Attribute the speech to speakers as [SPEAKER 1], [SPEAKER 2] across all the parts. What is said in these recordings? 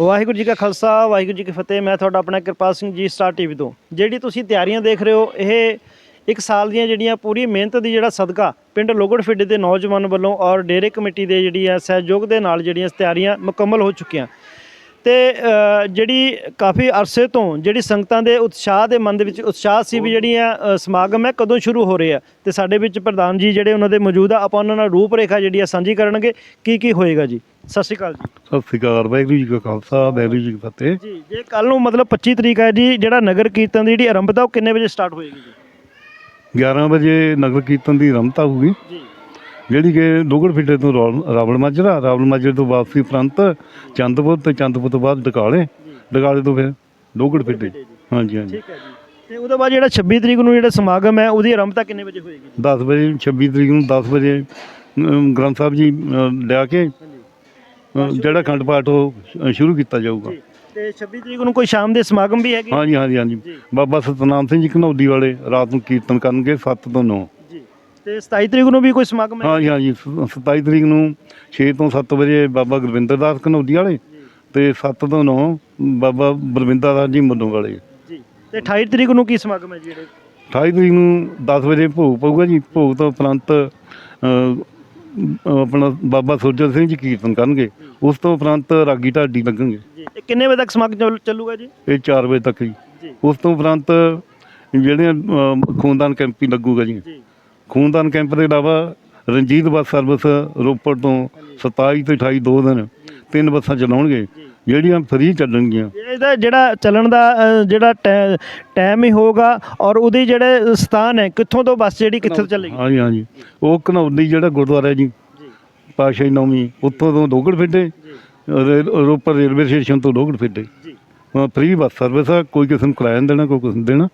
[SPEAKER 1] ਵਾਹਿਗੁਰੂ ਜੀ ਕਾ ਖਾਲਸਾ, ਵਾਹਿਗੁਰੂ ਜੀ ਕੀ ਫਤਿਹ। ਮੈਂ ਤੁਹਾਡਾ ਆਪਣਾ ਕਿਰਪਾਲ ਸਿੰਘ ਜੀ ਸਟਾਰ ਟੀਵੀ ਤੋਂ। ਜਿਹੜੀ ਤੁਸੀਂ ਤਿਆਰੀਆਂ ਦੇਖ ਰਹੇ ਹੋ, ਇਹ ਇੱਕ ਸਾਲ ਦੀਆਂ ਜਿਹੜੀਆਂ ਪੂਰੀ ਮਿਹਨਤ ਦੀ ਜਿਹੜਾ ਸਦਕਾ ਪਿੰਡ ਲੋਗੜ ਫਿੱਡੇ ਦੇ ਨੌਜਵਾਨ ਵੱਲੋਂ ਔਰ ਡੇਰੇ ਕਮੇਟੀ ਦੇ ਜਿਹੜੀ ਆ ਸਹਿਯੋਗ ਦੇ ਨਾਲ ਜਿਹੜੀਆਂ ਤਿਆਰੀਆਂ ਮੁਕੰਮਲ ਹੋ ਚੁੱਕੀਆਂ। ਤੇ ਜਿਹੜੀ ਕਾਫੀ ਅਰਸੇ ਤੋਂ ਜਿਹੜੀ ਸੰਗਤਾਂ ਦੇ ਉਤਸ਼ਾਹ ਦੇ ਮਨ ਦੇ ਵਿੱਚ ਉਤਸ਼ਾਹ ਸੀ ਵੀ ਜਿਹੜੀਆਂ ਸਮਾਗਮ ਹੈ ਕਦੋਂ ਸ਼ੁਰੂ ਹੋ ਰਹੇ ਆ? ਤੇ ਸਾਡੇ ਵਿੱਚ ਪ੍ਰਧਾਨ ਜੀ ਜਿਹੜੇ ਉਹਨਾਂ ਦੇ ਮੌਜੂਦ ਆ ਆਪਾਂ ਉਹਨਾਂ ਨਾਲ ਰੂਪ ਰੇਖਾ ਜਿਹੜੀ ਆ ਸਾਂਝੀ ਕਰਨਗੇ। ਕੀ ਕੀ ਹੋਏਗਾ ਜੀ? ਸਤਿ ਸ਼੍ਰੀ ਅਕਾਲ ਜੀ।
[SPEAKER 2] ਸਤਿ ਸ੍ਰੀ ਅਕਾਲ ਵਾਹਿਗੁਰੂ ਜੀ ਕਾ ਖਾਲਸਾ ਵਾਹਿਗੁਰੂ ਜੀ ਕੀ ਫਤਿਹ।
[SPEAKER 1] ਜੀ ਜੇ ਕੱਲ ਨੂੰ ਮਤਲਬ 25 ਤਰੀਕ ਹੈ ਜੀ ਜਿਹੜਾ ਨਗਰ ਕੀਰਤਨ ਦੀ ਜਿਹੜੀ ਆਰੰਭਤਾ ਉਹ ਕਿੰਨੇ ਵਜੇ ਸਟਾਰਟ ਹੋਏਗੀ ਜੀ?
[SPEAKER 2] 11 ਵਜੇ ਨਗਰ ਕੀਰਤਨ ਦੀ ਰਮਤਾ ਹੋਊਗੀ।
[SPEAKER 1] ਜੀ।
[SPEAKER 2] ਜਿਹੜੀ ਕਿ ਲੋਗੜ ਫਿੱਟੇ ਤੋਂ ਰੌਲ- ਰਾਵਣ ਮਾਜਰਾ ਰਾਵਣ ਮਾਜਰੇ ਤੋਂ ਵਾਪਸੀ ਉਪਰੰਤ ਚੰਦਪੁਰ ਤੇ ਚੰਦਪੁਰ ਤੋਂ ਬਾਅਦ ਡਕਾਲੇ। ਡਕਾਲੇ ਤੋਂ ਫਿਰ ਲੋਗੜ ਫਿੱਟੇ। ਹਾਂਜੀ ਹਾਂਜੀ।
[SPEAKER 1] ਠੀਕ ਹੈ ਜੀ। ਤੇ ਉਹਦੇ ਬਾਅਦ ਜਿਹੜਾ 26 ਤਰੀਕ ਨੂੰ ਜਿਹੜਾ ਸਮਾਗਮ ਹੈ ਉਹਦੀ ਆਰੰਭਤਾ ਕਿੰਨੇ ਵਜੇ ਹੋਏਗੀ ਜੀ?
[SPEAKER 2] 10 ਵਜੇ 26 ਤਰੀਕ ਨੂੰ 10 ਵਜੇ ਅਮ, ਗ੍ਰੰਥ ਸਾਹਿਬ ਜੀ ਅ, ਲਿਆ ਕੇ ਜਿਹੜਾ ਖੰਡ ਪਾਠ ਉਹ ਸ਼- ਸ਼ੁਰੂ ਕੀਤਾ ਜਾਊਗਾ।
[SPEAKER 1] ਜੀ। ਤੇ 26 ਤਰੀਕ ਨੂੰ ਕੋਈ ਸ਼ਾਮ ਦੇ ਸਮਾਗਮ ਵੀ ਹੈਗੇ?
[SPEAKER 2] ਹਾਂਜੀ ਹਾਂਜੀ ਹਾਂਜੀ।
[SPEAKER 1] ਜੀ।
[SPEAKER 2] ਬਾਬਾ ਸਤਨਾਮ ਸਿੰਘ ਜੀ ਘਨੌਲੀ ਵਾਲੇ ਰਾਤ ਨੂੰ ਕੀਰਤਨ ਕਰਨਗੇ 7 ਤੋਂ 9
[SPEAKER 1] ਜੀ ਤੇ 27 ਤਰੀਕ ਨੂੰ ਵੀ ਕੋਈ ਸਮਾਗਮ ਹੈ?
[SPEAKER 2] ਹਾਂਜੀ ਹਾਂਜੀ ਸ- 27 ਤਰੀਕ ਨੂੰ 6 ਤੋਂ 7 ਵਜੇ ਬਾਬਾ ਗੁਰਵਿੰਦਰ ਦਾਸ ਘਨੌਲੀ ਵਾਲੇ ਤੇ 7 ਤੋਂ 9 ਬਾਬਾ ਬਲਵਿੰਦਰ ਦਾਸ ਜੀ ਮੁੱਦੋਂ ਵਾਲੇ।
[SPEAKER 1] ਜੀ ਤੇ 28 ਤਰੀਕ ਨੂੰ ਕੀ ਸਮਾਗਮ ਹੈ ਜੀ ਜਿਹੜੇ
[SPEAKER 2] 28 ਤਰੀਕ ਨੂੰ 10 ਵਜੇ ਭੋਗ ਪਊਗਾ ਜੀ ਭੋਗ ਤੋਂ ਉਪਰੰਤ ਆਪਣਾ ਬਾਬਾ ਸੁਰਜਨ ਸਿੰਘ ਜੀ ਕੀਰਤਨ ਕਰਨਗੇ। ਉਸ ਤੋਂ ਉਪਰੰਤ ਰਾਗੀ ਢਾਡੀ ਲੱਗਣਗੇ।
[SPEAKER 1] ਜੀ ਤੇ ਕਿੰਨੇ ਵਜੇ ਤੱਕ ਸਮਾਗਮ ਚੱਲ- ਚੱਲੂਗਾ ਜੀ?
[SPEAKER 2] ਇਹ 4 ਵਜੇ ਤੱਕ ਜੀ। ਉਸ ਤੋਂ ਉਪਰੰਤ ਜਿਹੜੇ ਖੂਨਦਾਨ ਕੈਂਪ ਲੱਗੂਗਾ ਜੀ। ਖੂਨਦਾਨ ਕੈਂਪ ਦੇ ਇਲਾਵਾ ਰਣਜੀਤ ਬੱਸ ਸਰਵਿਸ ਰੋਪੜ ਤੋਂ 27 ਤੇ 28 ਦੋ ਦਿਨ ਤਿੰਨ ਬੱਸਾਂ ਚਲਾਉਣਗੇ ਜਿਹੜੀਆਂ ਫ੍ਰੀ ਚੱਲਣਗੀਆਂ।
[SPEAKER 1] ਇਹਦਾ ਜਿਹੜਾ ਚੱਲਣ ਦਾ ਅ, ਜਿਹੜਾ ਟੈ- ਟਾਈਮ ਹੀ ਹੋਗਾ ਔਰ ਉਹਦੇ ਜਿਹੜੇ ਸਥਾਨ ਹੈ ਕਿੱਥੋਂ ਤੋਂ ਬੱਸ ਜਿਹੜੀ ਕਿੱਥੇ ਤੋਂ ਚੱਲੇਗੀ?
[SPEAKER 2] ਹਾਂਜੀ ਹਾਂਜੀ। ਉਹ ਘਨੌਲੀ ਜਿਹੜਾ ਗੁਰਦੁਆਰਾ ਜੀ
[SPEAKER 1] ਜੀ
[SPEAKER 2] ਪਾਸ਼ਾਹੀ ਨੌਵੀਂ ਉੱਥੋਂ ਤੋਂ ਲੋਗੜ ਫਿੱਡੇ ਰੇਲ- ਰੋਪੜ ਰੇਲਵੇ ਸਟੇਸ਼ਨ ਤੋਂ ਲੋਗੜ ਫਿੱਡੇ
[SPEAKER 1] ਜੀ।
[SPEAKER 2] ਫ੍ਰੀ ਬੱਸ ਸਰਵਿਸ ਆ ਕੋਈ ਕਿਸੇ ਨੂੰ ਕਿਰਾਇਆ ਨਹੀਂ ਦੇਣਾ ਕੋਈ ਕੁਛ ਨਹੀਂ ਦੇਣਾ।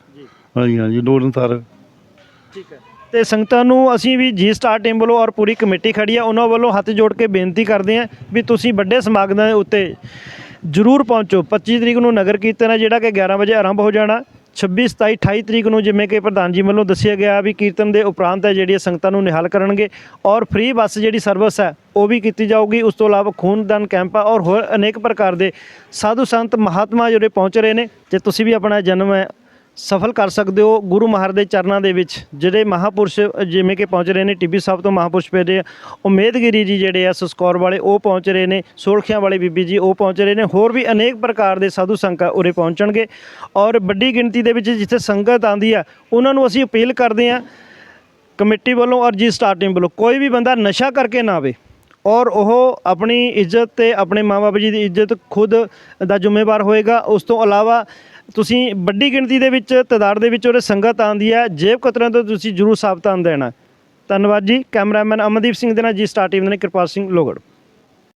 [SPEAKER 2] ਹਾਂਜੀ ਹਾਂਜੀ ਲੋੜ ਅਨੁਸਾਰ।
[SPEAKER 1] ਠੀਕ ਹੈ। ਤੇ ਸੰਗਤਾਂ ਨੂੰ ਅਸੀਂ ਵੀ ਜੀ ਸਟਾਰ ਟੀਮ ਵੱਲੋਂ ਔਰ ਪੂਰੀ ਕਮੇਟੀ ਖੜੀ ਆ, ਉਹਨਾਂ ਵੱਲੋਂ ਹੱਥ ਜੋੜ ਕੇ ਬੇਨਤੀ ਕਰਦੇ ਆ ਵੀ ਤੁਸੀਂ ਵੱਡੇ ਸਮਾਗਮਾਂ ਦੇ ਉੱਤੇ ਜ਼ਰੂਰ ਪਹੁੰਚੋ। 25 ਤਰੀਕ ਨੂੰ ਨਗਰ ਕੀਰਤਨ ਹੈ ਜਿਹੜਾ ਕਿ 11 ਵਜੇ ਆਰੰਭ ਹੋ ਜਾਣਾ। 26 27 28 ਤਰੀਕ ਨੂੰ ਜਿਵੇਂ ਕਿ ਪ੍ਰਧਾਨ ਜੀ ਵੱਲੋਂ ਦੱਸਿਆ ਗਿਆ ਵੀ ਕੀਰਤਨ ਦੇ ਉਪਰੰਤ ਹੈ ਜਿਹੜੀ ਸੰਗਤਾਂ ਨੂੰ ਨਿਹਾਲ ਕਰਨਗੇ ਔਰ ਫ੍ਰੀ ਬੱਸ ਜਿਹੜੀ ਸਰਵਿਸ ਹੈ, ਉਹ ਵੀ ਕੀਤੀ ਜਾਊਗੀ। ਉਸ ਤੋਂ ਇਲਾਵਾ ਖੂਨਦਾਨ ਕੈਂਪ ਔਰ ਹੋਰ ਅਨੇਕ ਪ੍ਰਕਾਰ ਦੇ ਸਾਧੂ ਸੰਤ ਮਹਾਤਮਾ ਜਿਹੜੇ ਪਹੁੰਚ ਰਹੇ ਨੇ, ਜੇ ਤੁਸੀਂ ਵੀ ਆਪਣਾ ਜਨਮ ਹੈ ਸਫਲ ਕਰ ਸਕਦੇ ਹੋ ਗੁਰੂ ਮਹਾਰਾਜ ਦੇ ਚਰਨਾਂ ਦੇ ਵਿੱਚ, ਜਿਹੜੇ ਮਹਾਪੁਰਸ਼ ਜਿਵੇਂ ਕਿ ਪਹੁੰਚ ਰਹੇ ਨੇ, ਟਿੱਬੀ ਸਾਹਿਬ ਤੋਂ ਮਹਾਪੁਰਸ਼ ਪਏ ਆ। ਉਮੇਦਗਿਰੀ ਜੀ ਜਿਹੜੇ ਆ, ਸਸਕੌਰ ਵਾਲੇ, ਉਹ ਪਹੁੰਚ ਰਹੇ ਨੇ, ਸੋਲਖਿਆਂ ਵਾਲੇ ਬੀਬੀ ਜੀ, ਉਹ ਪਹੁੰਚ ਰਹੇ ਨੇ। ਹੋਰ ਵੀ ਅਨੇਕ ਪ੍ਰਕਾਰ ਦੇ ਸਾਧੂ ਸੰਗਤ ਉਰੇ ਪਹੁੰਚਣਗੇ। ਔਰ ਵੱਡੀ ਗਿਣਤੀ ਦੇ ਵਿੱਚ ਜਿੱਥੇ ਸੰਗਤ ਆਂਦੀ ਆ, ਉਹਨਾਂ ਨੂੰ ਅਸੀਂ ਅਪੀਲ ਕਰਦੇ ਆ, ਕਮੇਟੀ ਵੱਲੋਂ ਔਰ ਜੀ ਸਟਾਰ ਟੀਮ ਵੱਲੋਂ, ਕੋਈ ਵੀ ਬੰਦਾ ਨਸ਼ਾ ਕਰਕੇ ਨਾ ਆਵੇ। ਔਰ ਉਹ ਆਪਣੀ ਇੱਜ਼ਤ ਤੇ ਆਪਣੇ ਮਾਪੇ ਜੀ ਦੀ ਇੱਜ਼ਤ ਖੁਦ ਦਾ ਜ਼ਿੰਮੇਵਾਰ ਹੋਏਗਾ। ਉਸ ਤੋਂ ਇਲਾਵਾ ਤੁਸੀਂ ਵੱਡੀ ਗਿਣਤੀ ਦੇ ਵਿੱਚ ਤਦਾਦ ਦੇ ਵਿੱਚ ਉਹਦੇ ਸੰਗਤ ਆਂਦੀ ਹੈ, ਜੇਬ ਕਤਰਿਆਂ ਤੋਂ ਤੁਸੀਂ ਜਰੂਰ ਸਾਵਧਾਨ ਦੇਣਾ। ਧੰਨਵਾਦ ਜੀ, ਕੈਮਰਾਮੈਨ ਅਮਨਦੀਪ ਸਿੰਘ ਦੇ ਨਾਲ ਜੀ, ਸਟਾਰ ਟੀਮ ਦੇ ਨਾਲ ਕਿਰਪਾਲ ਸਿੰਘ ਲੋਗੜ।